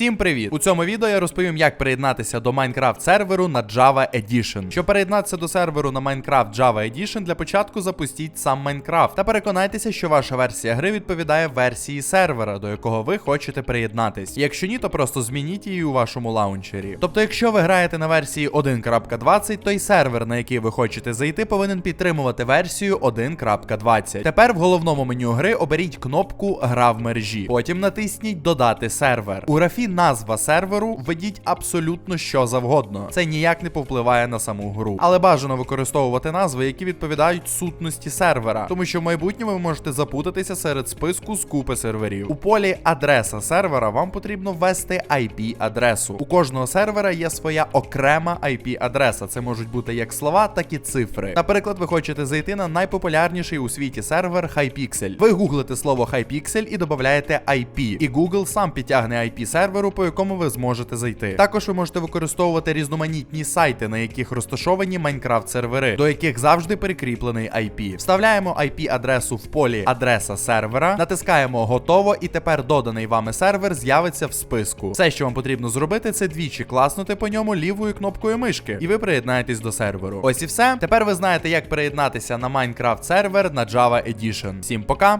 Всім привіт! У цьому відео я розповім, як приєднатися до Minecraft серверу на Java Edition. Щоб приєднатися до серверу на Minecraft Java Edition, для початку запустіть сам Minecraft та переконайтеся, що ваша версія гри відповідає версії сервера, до якого ви хочете приєднатись. Якщо ні, то просто змініть її у вашому лаунчері. Тобто, якщо ви граєте на версії 1.20, то й сервер, на який ви хочете зайти, повинен підтримувати версію 1.20. Тепер в головному меню гри оберіть кнопку Гра в мережі. Потім натисніть Додати сервер. У графі назва серверу введіть абсолютно що завгодно. Це ніяк не повпливає на саму гру. Але бажано використовувати назви, які відповідають сутності сервера, тому що в майбутньому ви можете запутатися серед списку з купи серверів. У полі адреса сервера вам потрібно ввести IP-адресу. У кожного сервера є своя окрема IP-адреса. Це можуть бути як слова, так і цифри. Наприклад, ви хочете зайти на найпопулярніший у світі сервер Hypixel. Ви гуглите слово Hypixel і додаєте IP. І Google сам підтягне IP серверу, по якому ви зможете зайти. Також ви можете використовувати різноманітні сайти, на яких розташовані Minecraft сервери, до яких завжди прикріплений IP. Вставляємо IP-адресу в полі адреса сервера, натискаємо готово, і тепер доданий вами сервер з'явиться в списку. Все, що вам потрібно зробити, це двічі класнути по ньому лівою кнопкою мишки, і ви приєднаєтесь до серверу. Ось і все. Тепер ви знаєте, як приєднатися на Minecraft сервер на Java Edition. Всім пока!